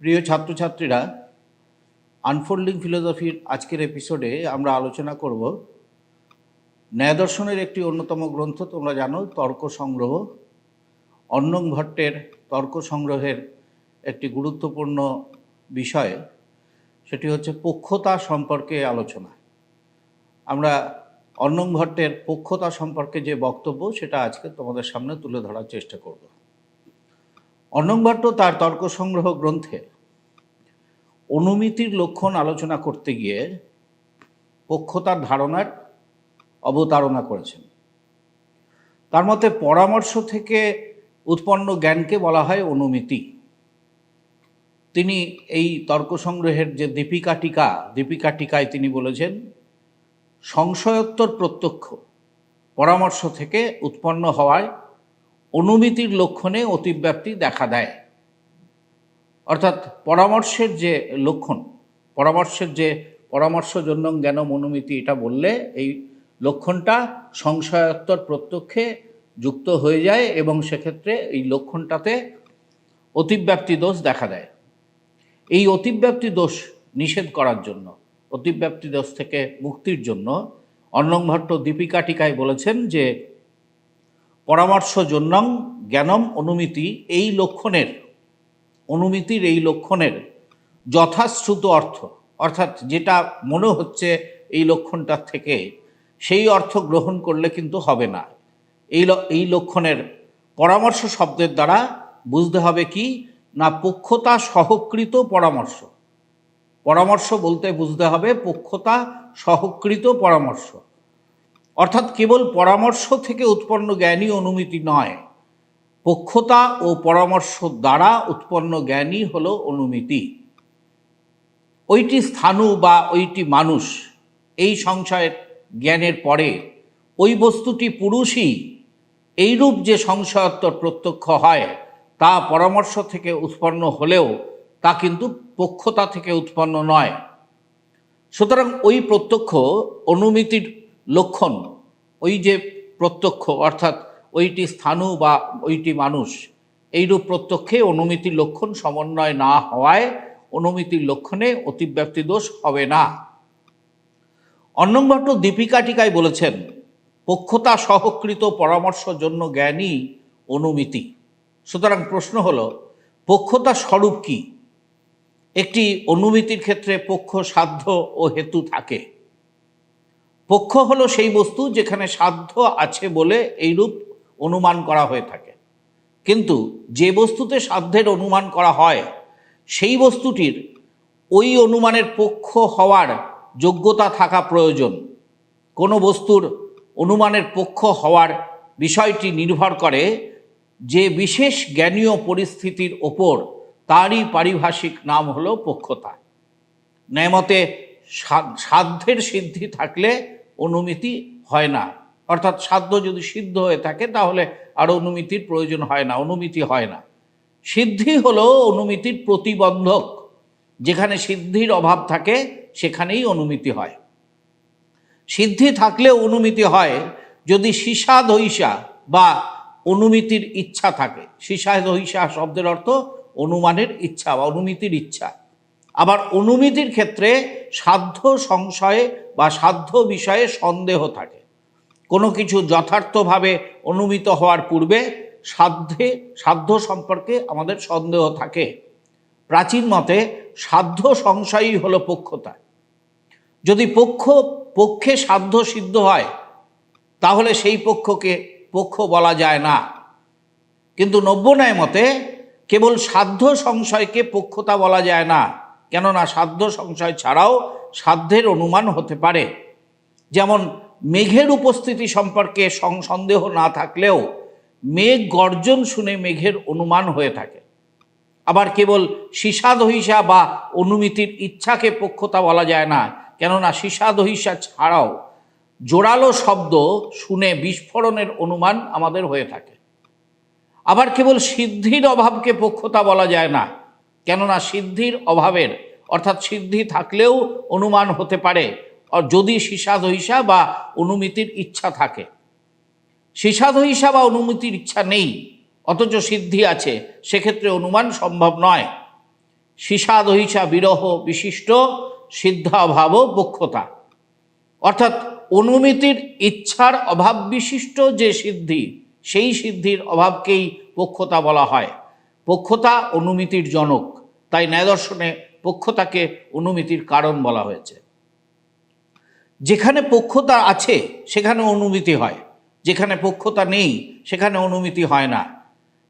প্রিয় ছাত্রছাত্রীরা আনফোল্ডিং ফিলোসফির আজকের এপিসোডে আমরা আলোচনা করব ন্যায় দর্শনের একটি অন্যতম গ্রন্থ, তোমরা জানো, তর্ক সংগ্রহ। অন্নং ভট্টের তর্ক সংগ্রহের একটি গুরুত্বপূর্ণ বিষয়, সেটি হচ্ছে পক্ষতা সম্পর্কে আলোচনা। আমরা অন্নং ভট্টের পক্ষতা সম্পর্কে যে বক্তব্য, সেটা আজকে তোমাদের সামনে তুলে ধরার চেষ্টা করব। অন্নং ভট্ট তার তর্ক সংগ্রহ গ্রন্থে অনুমিতির লক্ষণ আলোচনা করতে গিয়ে পক্ষতার ধারণার অবতারণা করেছেন। তার মতে পরামর্শ থেকে উৎপন্ন জ্ঞানকে বলা হয় অনুমিতি। তিনি এই তর্ক সংগ্রহের যে দীপিকা টিকা, দীপিকা টিকায় তিনি বলেছেন সংশয়োত্তর প্রত্যক্ষ, পরামর্শ থেকে উৎপন্ন হওয়ায় অনুমিতির লক্ষণে অতিব্যাপ্তি দেখা দেয়। অর্থাৎ পরামর্শের যে লক্ষণ, পরামর্শের যে পরামর্শজন্য জ্ঞানম অনুমিতি এটা বললে, এই লক্ষণটা সংশয়োত্তর প্রত্যক্ষে যুক্ত হয়ে যায় এবং সেক্ষেত্রে এই লক্ষণটাতে অতিব্যাপ্তি দোষ দেখা দেয়। এই অতিব্যাপ্তি দোষ নিষেধ করার জন্য অতিব্যাপ্তি দোষ থেকে মুক্তির জন্য অন্নং ভট্ট দীপিকা টিকায় বলেছেন যে, পরামর্শ জন্যং জ্ঞানম অনুমিতি এই লক্ষণের, অনুমিতির এই লক্ষণের যথাশ্রুত অর্থ, অর্থাৎ যেটা মনে হচ্ছে এই লক্ষণটার থেকে, সেই অর্থ গ্রহণ করলে কিন্তু হবে না। এই এই লক্ষণের পরামর্শ শব্দের দ্বারা বুঝতে হবে কি? না পক্ষতা সহকৃত পরামর্শ। পরামর্শ বলতে বুঝতে হবে পক্ষতা সহকৃত পরামর্শ। অর্থাৎ কেবল পরামর্শ থেকে উৎপন্ন জ্ঞানী অনুমিতি নয়, পক্ষতা ও পরামর্শ দ্বারা উৎপন্ন জ্ঞানই হলো অনুমিতি। ওইটি স্থানু বা ওইটি মানুষ, এই সংশয়ের জ্ঞানের পরে ওই বস্তুটি পুরুষই, এইরূপ যে সংশয়োত্তর প্রত্যক্ষ হয়, তা পরামর্শ থেকে উৎপন্ন হলেও তা কিন্তু পক্ষতা থেকে উৎপন্ন নয়। সুতরাং ওই প্রত্যক্ষ অনুমিতির লক্ষণ, ওই যে প্রত্যক্ষ, অর্থাৎ ওইটি স্থানু বা ওইটি মানুষ, এইরূপ প্রত্যক্ষে অনুমিতির লক্ষণ সমন্বয় না হওয়ায় অনুমিতির লক্ষণে অতিব্যাপ্তি দোষ হবে না। অন্নং ভট্ট দীপিকা টিকায় বলেছেন, পক্ষতা সহকৃত পরামর্শ জন্য জ্ঞানী অনুমিতি। সুতরাং প্রশ্ন হল, পক্ষতা স্বরূপ কি? একটি অনুমিতির ক্ষেত্রে পক্ষ, সাধ্য ও হেতু থাকে। পক্ষ হলো সেই বস্তু যেখানে সাধ্য আছে বলে এইরূপ অনুমান করা হয়ে থাকে। কিন্তু যে বস্তুতে সাধ্যের অনুমান করা হয়, সেই বস্তুটির ওই অনুমানের পক্ষ হওয়ার যোগ্যতা থাকা প্রয়োজন। কোনো বস্তুর অনুমানের পক্ষ হওয়ার বিষয়টি নির্ভর করে যে বিশেষ জ্ঞানীয় পরিস্থিতির ওপর তারই পারিভাষিক নাম হলো পক্ষতা। ন্যায়মতে সাধ্যের সিদ্ধি থাকলে অনুমিতি হয় না। অর্থাৎ সাধ্য যদি সিদ্ধ হয়ে থাকে, তাহলে আর অনুমিতির প্রয়োজন হয় না, অনুমিতি হয় না। সিদ্ধি হলো অনুমিতির প্রতিবন্ধক। যেখানে সিদ্ধির অভাব থাকে, সেখানেই অনুমিতি হয়। সিদ্ধি থাকলে অনুমিতি হয় যদি সীসা দহিসা বা অনুমিতির ইচ্ছা থাকে। সীসা দহিসা শব্দের অর্থ অনুমানের ইচ্ছা বা অনুমিতির ইচ্ছা। আবার অনুমিতির ক্ষেত্রে সাধ্য সংশয়ে বা সাধ্য বিষয়ে সন্দেহ থাকে। কোনো কিছু যথার্থভাবে অনুমিত হওয়ার পূর্বে সাধ্যে, সাধ্য সম্পর্কে আমাদের সন্দেহ থাকে। প্রাচীন মতে সাধ্য সংশয়ই হলো পক্ষতা। যদি পক্ষ, পক্ষে সাধ্য সিদ্ধ হয়, তাহলে সেই পক্ষকে পক্ষ বলা যায় না। কিন্তু নব্য ন্যায় মতে কেবল সাধ্য সংশয়কে পক্ষতা বলা যায় না, কেননা সাধ্য সংশয় ছাড়াও সাধ্যের অনুমান হতে পারে। যেমন মেঘের উপস্থিতি সম্পর্কে সন্দেহ না থাকলেও মেঘ গর্জন শুনে মেঘের অনুমান হয়ে থাকে। আবার কেবল সীসাদহিসা বা অনুমিতির ইচ্ছাকে পক্ষতা বলা যায় না, কেননা সীসাদহিসা ছাড়াও জোরালো শব্দ শুনে বিস্ফোরণের অনুমান আমাদের হয়ে থাকে। আবার কেবল সিদ্ধির অভাবকে পক্ষতা বলা যায় না, কেননা সিদ্ধির অভাবের, অর্থাৎ সিদ্ধি থাকলেও অনুমান হতে পারে যদি সীসাদহিসা বা অনুমিতির ইচ্ছা থাকে। হিসা বা অনুমতির ইচ্ছা নেই, অথচ সিদ্ধি আছে, সেক্ষেত্রে অনুমান সম্ভব নয়। হিসা বিরহ বিশিষ্ট সিদ্ধাভাব পক্ষতা। অর্থাৎ অনুমিতির ইচ্ছার অভাব বিশিষ্ট যে সিদ্ধি সেই সিদ্ধির অভাবকেই পক্ষতা বলা হয়। পক্ষতা অনুমিতির জনক। তাই ন্যায়দর্শনে পক্ষতাকে অনুমিতির কারণ বলা হয়েছে। যেখানে পক্ষতা আছে, সেখানে অনুমিতি হয়। যেখানে পক্ষতা নেই, সেখানে অনুমিতি হয় না।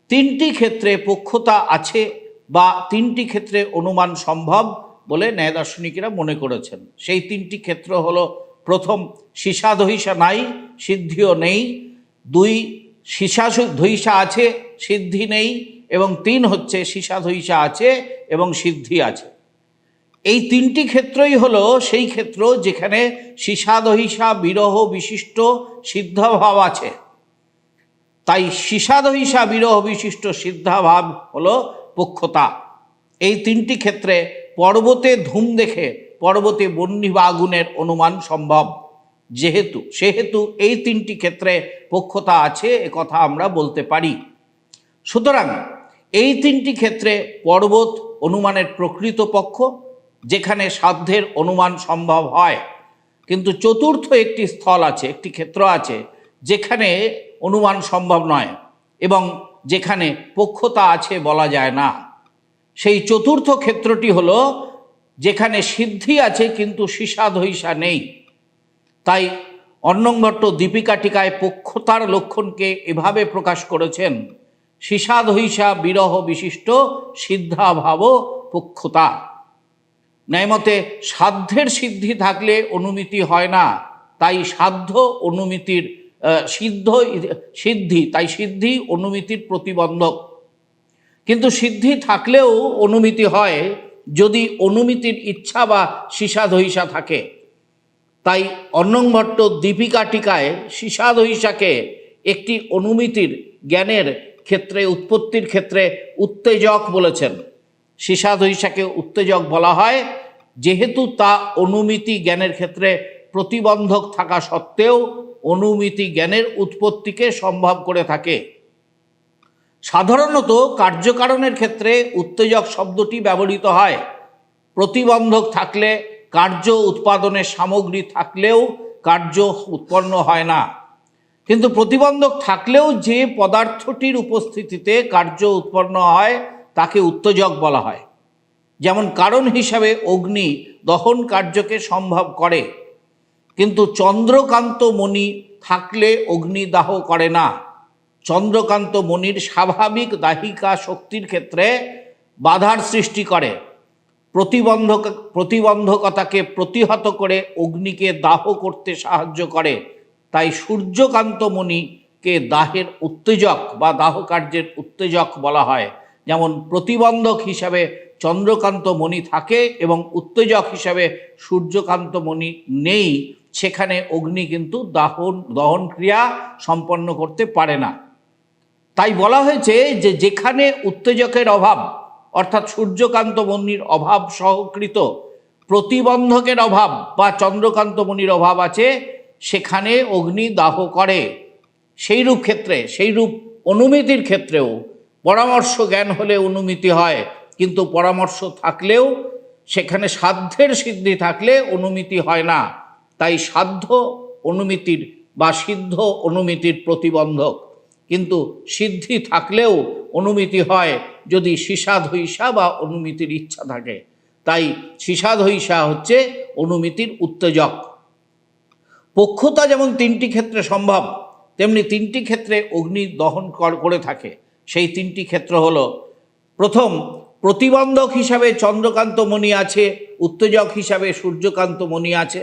তিনটি ক্ষেত্রে পক্ষতা আছে বা তিনটি ক্ষেত্রে অনুমান সম্ভব বলে ন্যায় দার্শনিকেরা মনে করেছেন। সেই তিনটি ক্ষেত্র হলো প্রথম সীসাধহিসা নাই, সিদ্ধিও নেই। দুই সীসা ধৈষা আছে, সিদ্ধি নেই, এবং তিন হচ্ছে সীসাধহিসা আছে এবং সিদ্ধি আছে। এই তিনটি ক্ষেত্রই হলো সেই ক্ষেত্র যেখানে সীসাদহিসা বিরহ বিশিষ্ট, সিদ্ধাভাব আছে। তাই সীসাদহিসা বিরহ বিশিষ্ট, সিদ্ধাভাব হলো পক্ষতা। এই তিনটি ক্ষেত্রে পর্বতে ধূম দেখে পর্বতে বন্যী বা আগুনের অনুমান সম্ভব। যেহেতু, সেহেতু এই তিনটি ক্ষেত্রে পক্ষতা আছে কথা আমরা বলতে পারি। সুতরাং এই তিনটি ক্ষেত্রে পর্বত অনুমানের প্রকৃত পক্ষ, যেখানে সাধ্যের অনুমান সম্ভব হয়। কিন্তু চতুর্থ একটি স্থল আছে, একটি ক্ষেত্র আছে, যেখানে অনুমান সম্ভব নয় এবং যেখানে পক্ষতা আছে বলা যায় না। সেই চতুর্থ ক্ষেত্রটি হলো, যেখানে সিদ্ধি আছে কিন্তু সীসাধৈষা নেই। তাই অন্নভট্ট দীপিকা টিকায় পক্ষতার লক্ষণকে এভাবে প্রকাশ করেছেন সীসাধৈষা বিরহ বিশিষ্ট সিদ্ধাভাব পক্ষতা। ন্যায়মতে সাধ্যের সিদ্ধি থাকলে অনুমিতি হয় না, তাই সাধ্য অনুমিতির সিদ্ধ সিদ্ধি, তাই সিদ্ধি অনুমিতির প্রতিবন্ধক। কিন্তু সিদ্ধি থাকলেও অনুমিতি হয় যদি অনুমিতির ইচ্ছা বা সীসাধহিসা থাকে। তাই অন্নভট্ট দীপিকা টিকায় সীসাধহিসাকে একটি অনুমিতির জ্ঞানের ক্ষেত্রে, উৎপত্তির ক্ষেত্রে উত্তেজক বলেছেন। সীসাধহিসাকে উত্তেজক বলা হয়, যেহেতু তা অনুমিতি জ্ঞানের ক্ষেত্রে প্রতিবন্ধক থাকা সত্ত্বেও অনুমিতি জ্ঞানের উৎপত্তিকে সম্ভব করে থাকে। সাধারণত কার্যকারণের ক্ষেত্রে উত্তেজক শব্দটি ব্যবহৃত হয়। প্রতিবন্ধক থাকলে কার্য উৎপাদনের সামগ্রী থাকলেও কার্য উৎপন্ন হয় না। কিন্তু প্রতিবন্ধক থাকলেও যে পদার্থটির উপস্থিতিতে কার্য উৎপন্ন হয়, তাকে উত্তেজক বলা হয়। যেমন কারণ হিসাবে অগ্নি দহন কার্যকে সম্ভব করে, কিন্তু চন্দ্রকান্ত মণি থাকলে অগ্নিদাহ করে না। চন্দ্রকান্ত মণির স্বাভাবিক দাহিকা শক্তির ক্ষেত্রে বাধার সৃষ্টি করে। প্রতিবন্ধক, প্রতিবন্ধকতাকে প্রতিহত করে অগ্নিকে দাহ করতে সাহায্য করে। তাই সূর্যকান্ত মণিকে দাহের উত্তেজক বা দাহ কার্যের উত্তেজক বলা হয়। যেমন প্রতিবন্ধক হিসাবে চন্দ্রকান্ত মণি থাকে এবং উত্তেজক হিসাবে সূর্যকান্ত মণি নেই, সেখানে অগ্নি কিন্তু দাহন দহন ক্রিয়া সম্পন্ন করতে পারে না। তাই বলা হয়েছে যে যেখানে উত্তেজকের অভাব অর্থাৎ সূর্যকান্ত মণির অভাব সহকৃত প্রতিবন্ধকের অভাব বা চন্দ্রকান্ত মণির অভাব আছে, সেখানে অগ্নি দাহ করে। সেইরূপ ক্ষেত্রে, সেইরূপ অনুমিতির ক্ষেত্রেও পরামর্শ জ্ঞান হলে অনুমিতি হয়, কিন্তু পরামর্শ থাকলেও, সেখানে সাধ্যের সিদ্ধি থাকলে অনুমিতি হয় না। তাই সাধ্য অনুমিতির বা সিদ্ধ অনুমিতির প্রতিবন্ধক। কিন্তু সিদ্ধি থাকলেও অনুমিতি হয় যদি সীসাধৈষা বা অনুমিতির ইচ্ছা থাকে। তাই সীসাধৈষা হচ্ছে অনুমিতির উত্তেজক। পক্ষতা যেমন তিনটি ক্ষেত্রে সম্ভব, তেমনি তিনটি ক্ষেত্রে অগ্নি দহন করে থাকে। সেই তিনটি ক্ষেত্র হল, প্রথম, প্রতিবন্ধক হিসাবে চন্দ্রকান্ত মণি আছে, উত্তেজক হিসাবে সূর্যকান্ত মণি আছে।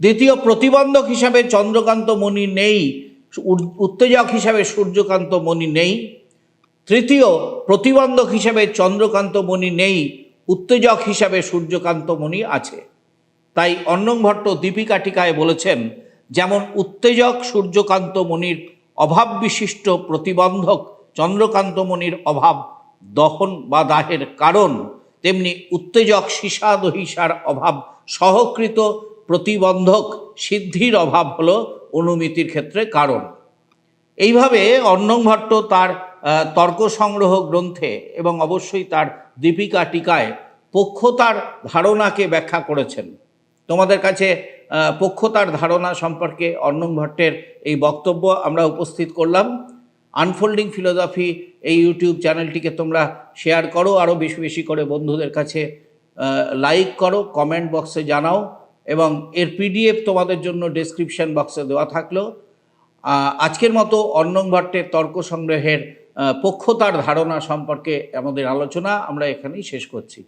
দ্বিতীয়, প্রতিবন্ধক হিসাবে চন্দ্রকান্ত মণি নেই উত্তেজক হিসাবে সূর্যকান্ত মণি নেই। তৃতীয়, প্রতিবন্ধক হিসাবে চন্দ্রকান্ত মণি নেই, উত্তেজক হিসাবে সূর্যকান্ত মণি আছে। তাই অন্নভট্ট দীপিকা টিকায় বলেছেন, যেমন উত্তেজক সূর্যকান্ত মণির অভাব বিশিষ্ট প্রতিবন্ধক চন্দ্রকান্তমণির অভাব দহন বা দাহের কারণ, তেমনি উত্তেজক সীসাদহিসার অভাব সহকৃত প্রতিবন্ধক সিদ্ধির অভাব হল অনুমিতির ক্ষেত্রে কারণ। এইভাবে অর্ণং ভট্ট তার তর্ক সংগ্রহ গ্রন্থে এবং অবশ্যই তার দীপিকা টিকায় পক্ষতার ধারণাকে ব্যাখ্যা করেছেন। তোমাদের কাছে পক্ষতার ধারণা সম্পর্কে অর্ণং ভট্টের এই বক্তব্য আমরা উপস্থিত করলাম। আনফোল্ডিং ফিলোসফি এই ইউটিউব চ্যানেলটিকে তোমরা শেয়ার করো আরও বেশি বেশি করে বন্ধুদের কাছে লাইক করো কমেন্ট বক্সে জানাও এবং এর পিডিএফ তোমাদের জন্য ডেসক্রিপশন বক্সে দেওয়া থাকল। আজকের মতো অর্ণং ভট্টের তর্ক সংগ্রহের পক্ষতার ধারণা সম্পর্কে আমাদের আলোচনা আমরা এখানেই শেষ করছি।